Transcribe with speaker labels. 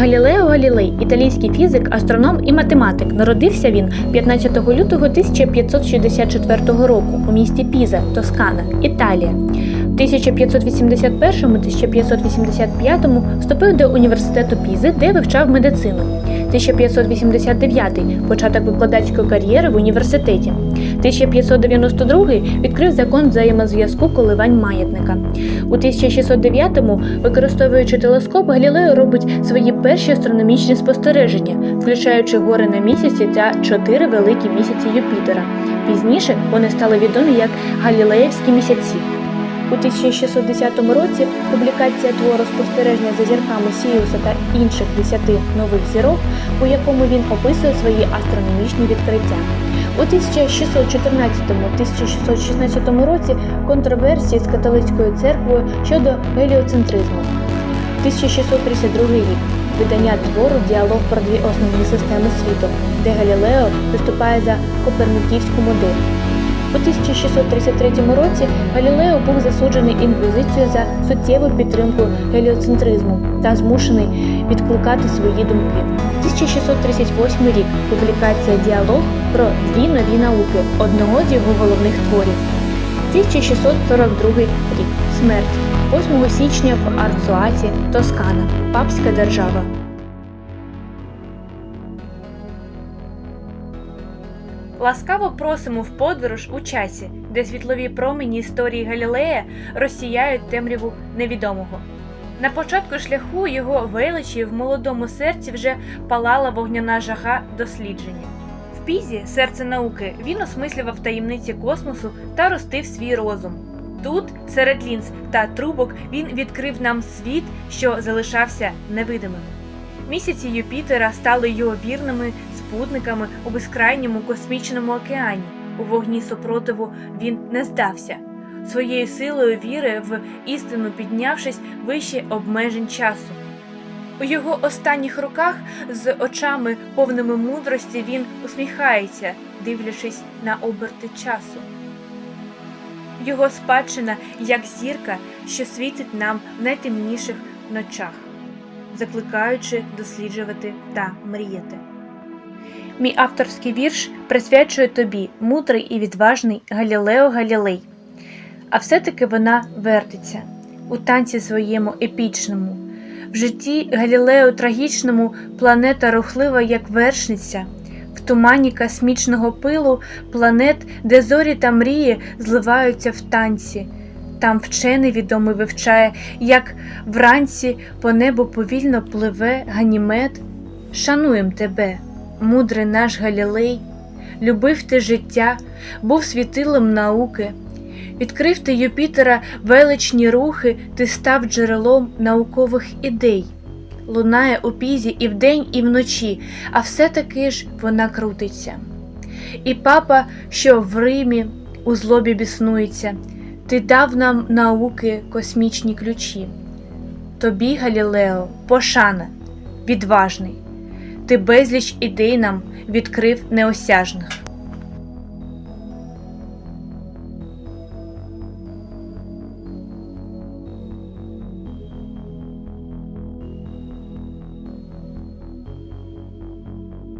Speaker 1: Галілео Галілей, італійський фізик, астроном і математик. Народився він 15 лютого 1564 року у місті Піза, Тоскана, Італія. В 1581-1585 вступив до університету Пізи, де вивчав медицину. 1589 початок викладацької кар'єри в університеті. 1592 відкрив закон взаємозв'язку коливань маятника. У 1609-му, використовуючи телескоп, Галілео робить свої перші астрономічні спостереження, включаючи гори на місяці та чотири великі місяці Юпітера. Пізніше вони стали відомі як Галілеївські місяці. У 1610 році публікація твору спостереження за зірками Сіуса та інших десяти нових зірок, у якому він описує свої астрономічні відкриття. У 1614-1616 році контроверсії з католицькою церквою щодо геліоцентризму. 1632 рік видання твору Діалог про дві основні системи світу, де Галілео виступає за коперніківську модель. У 1633 році Галілео був засуджений інквізицією за суттєву підтримку геліоцентризму та змушений відкликати свої думки. 1638 рік публікація Діалог про дві нові науки одного з його головних творів. 1642 рік смерть 8 січня в Арцуаті, Тоскана, папська держава. Ласкаво просимо в подорож у часі, де світлові промені історії Галілея розсіяють темряву невідомого. На початку шляху його величі в молодому серці вже палала вогняна жага дослідження. В пізі, серце науки, він осмислював таємниці космосу та ростив свій розум. Тут, серед лінз та трубок, він відкрив нам світ, що залишався невидимим. Місяці Юпітера стали його вірними спутниками у безкрайньому космічному океані. У вогні супротиву він не здався. Своєю силою віри в істину піднявшись вище обмежень часу. У його останніх роках з очами повними мудрості він усміхається, дивлячись на оберти часу. Його спадщина як зірка, що світить нам в найтемніших ночах, закликаючи досліджувати та мріяти. Мій авторський вірш присвячує тобі, мудрий і відважний Галілео Галілей. А все-таки вона вертиться у танці своєму епічному. В житті Галілео трагічному планета рухлива, як вершниця, в тумані космічного пилу планет, де зорі та мрії зливаються в танці. Там вчений відомий вивчає, як вранці по небу повільно пливе ганімед. Шануєм тебе, мудрий наш Галілей, любив ти життя, був світилом науки. Відкрив ти Юпітера величні рухи, ти став джерелом наукових ідей. Лунає у пізі і вдень, і вночі, а все таки ж вона крутиться. І папа, що в Римі у злобі біснується, ти дав нам науки космічні ключі. Тобі, Галілео, пошана, відважний, ти безліч ідей нам відкрив неосяжних.